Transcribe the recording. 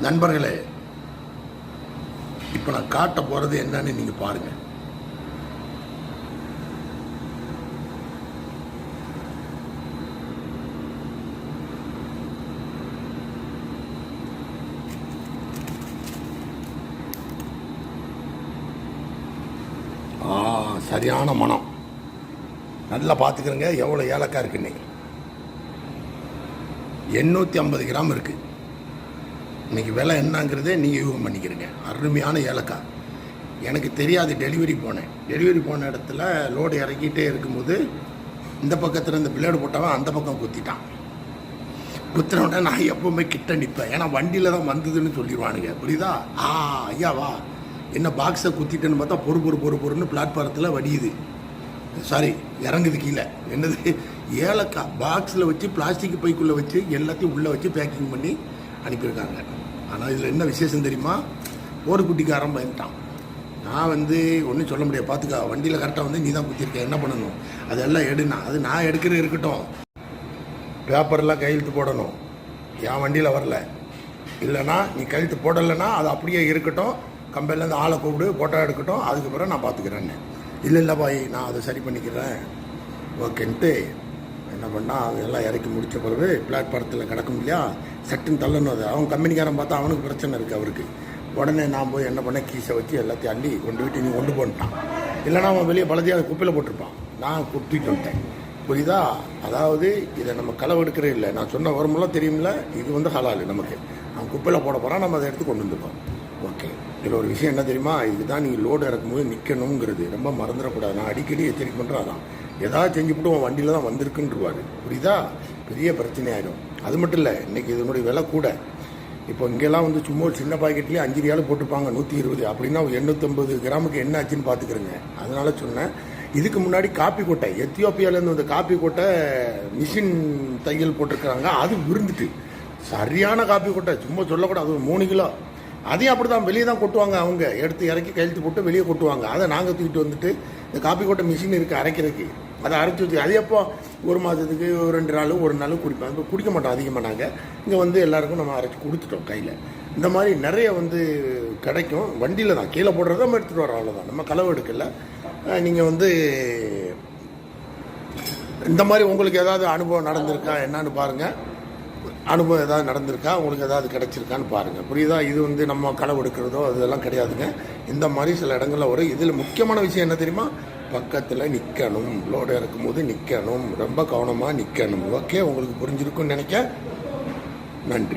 நண்பர்களே இப்போ நான் காட்ட போகிறது என்னன்னு நீங்கள் பாருங்கள் சரியான மனம். நல்லா பார்த்துக்கிறேங்க எவ்வளோ ஏலக்காய் இருக்குன்னு எண்ணூற்றி ஐம்பது கிராம் இருக்குது இன்னைக்கு விலை என்னங்கிறதே நீங்கள் யூகம் பண்ணிக்கிறீங்க. அருமையான ஏலக்காய். எனக்கு தெரியாது டெலிவரி போனேன். டெலிவரி போன இடத்துல லோடு இறக்கிட்டே இருக்கும்போது இந்த பக்கத்தில் இந்த பிளேடு போட்டவன் அந்த பக்கம் குத்திட்டான். குத்தின உடனே நான் எப்போவுமே கிட்ட நிற்பேன் ஏன்னா வண்டியில் தான் வந்ததுன்னு சொல்லிடுவானுங்க. புரியுதா? ஆ ஐயா வா. என்ன பாக்ஸை குத்திட்டேன்னு பார்த்தா பொறு பொறு பொறு பொறுன்னு பிளாட்ஃபாரத்தில் வடியுது. சாரி இறங்குது கீழே. என்னது? ஏலக்காய் பாக்ஸில் வச்சு பிளாஸ்டிக் பைக்குள்ளே வச்சு எல்லாத்தையும் உள்ளே வச்சு பேக்கிங் பண்ணி அனுப்பியிருக்காங்க. ஆனால் இதில் என்ன விசேஷம் தெரியுமா? ஒரு ஆரம்பம் பயந்துட்டான். நான் வந்து ஒன்றும் சொல்ல முடியாது. பார்த்துக்கா வண்டியில் கரெக்டாக வந்து நீ தான் குத்திருக்க. என்ன பண்ணணும்? அதெல்லாம் எடுனா அது நான் எடுக்கிறது இருக்கட்டும். பேப்பர்லாம் கையெழுத்து போடணும். என் வண்டியில் வரல. இல்லைன்னா நீ கையெழுத்து போடலைன்னா அது அப்படியே இருக்கட்டும். கம்பெனிலேருந்து ஆளை கூப்பிடு ஃபோட்டோ எடுக்கட்டும். அதுக்கு பிறகு நான் பார்த்துக்கிறேன்னு இல்லை இல்லை பாய் நான் அதை சரி பண்ணிக்கிறேன். ஓகேன்ட்டு என்ன பண்ணால் அதெல்லாம் இறக்கி முடித்த பிறகு பிளாட்ஃபாரத்தில் கிடக்கும் இல்லையா? சட்டுன்னு தள்ளணும் அது. அவன் கம்பெனிக்காரன் பார்த்தா அவனுக்கு பிரச்சனை இருக்குது அவருக்கு. உடனே நான் போய் என்ன பண்ணேன்? கீஸை வச்சு எல்லாத்தையும் அள்ளி கொண்டு விட்டு நீ கொண்டு போன்ட்டான். இல்லைன்னா அவன் வெளியே பழத்தையாக குப்பையில் போட்டிருப்பான். நான் குத்திட்டு வந்துட்டேன். புரியுதா? அதாவது இதை நம்ம களவு எடுக்கிறே இல்லை. நான் சொன்ன வருமெல்லாம் தெரியும்ல? இது வந்து ஹலால் நமக்கு. அவன் குப்பையில் போட போகிறான் நம்ம அதை எடுத்து கொண்டு வந்துருக்கோம். ஓகே. இதில் ஒரு விஷயம் என்ன தெரியுமா? இதுதான் நீங்கள் லோடு இறக்கும்போது நிற்கணுங்கிறது ரொம்ப மறந்துடக்கூடாது. நான் அடிக்கடி எச்சரிக்கை பண்ணுறேன் அதான். ஏதாவது செஞ்சுவிட்டு உன் வண்டியில் தான் வந்திருக்குன்றவாரு. புரியுதா? பெரிய பிரச்சனை அது மட்டும் இல்லை இன்னைக்கு இதனுடைய விலை கூட. இப்போ இங்கெல்லாம் வந்து சும்மா ஒரு சின்ன பாக்கெட்லேயே அஞ்சு ரியாலும் போட்டுப்பாங்க நூற்றி இருபது. அப்படின்னா எண்ணூற்றம்பது கிராமுக்கு என்ன ஆச்சுன்னு பார்த்துக்கிறேங்க அதனால சொன்னேன். இதுக்கு முன்னாடி காப்பி கொட்டை. எத்தியோப்பியாவிலேருந்து வந்த காப்பி கொட்டை மிஷின் தையல் போட்டிருக்கிறாங்க. அது விருந்துட்டு சரியான காப்பி கொட்டை. சும்மா சொல்லக்கூடாது. அது ஒரு மூணு கிலோ. அதையும் அப்படி தான் வெளியே தான் கொட்டுவாங்க அவங்க. எடுத்து இறக்கி கையெழுத்து போட்டு வெளியே கொட்டுவாங்க. அதை நாங்கள் தூக்கிட்டு வந்துட்டு இந்த காப்பி கொட்டை மிஷின் இருக்குது அரைக்கிறதுக்கு. அதை அரைச்சி வச்சு அது எப்போ? ஒரு மாதத்துக்கு ஒரு ரெண்டு நாள் ஒரு நாள் குடிப்பேன் இப்போ குடிக்க மாட்டோம் அதிகமாக நாங்கள் இங்கே வந்து எல்லாருக்கும் நம்ம அரைச்சி கொடுத்துட்டோம் கையில். இந்த மாதிரி நிறைய வந்து கிடைக்கும். வண்டியில் தான். கீழே போடுறத நம்ம எடுத்துகிட்டு வரோம் அவ்வளோதான் நம்ம களவு எடுக்கல. நீங்கள் வந்து இந்த மாதிரி உங்களுக்கு ஏதாவது அனுபவம் நடந்திருக்கா? என்னன்னு பாருங்கள் அனுபவம் ஏதாவது நடந்திருக்கா? உங்களுக்கு ஏதாவது கிடைச்சிருக்கான்னு பாருங்கள் புரியுதா? இது வந்து நம்ம களவு எடுக்கிறதோ அதெல்லாம் கிடையாதுங்க. இந்த மாதிரி சில இடங்களில் வரும் இதில் முக்கியமான விஷயம் என்ன தெரியுமா? பக்கத்தில் நிற்கணும் லோடு இறக்கும் போது நிற்கணும் ரொம்ப கவனமாக நிற்கணும் ஓகே? உங்களுக்கு புரிஞ்சிருக்கும்னு நினைக்க? நன்றி.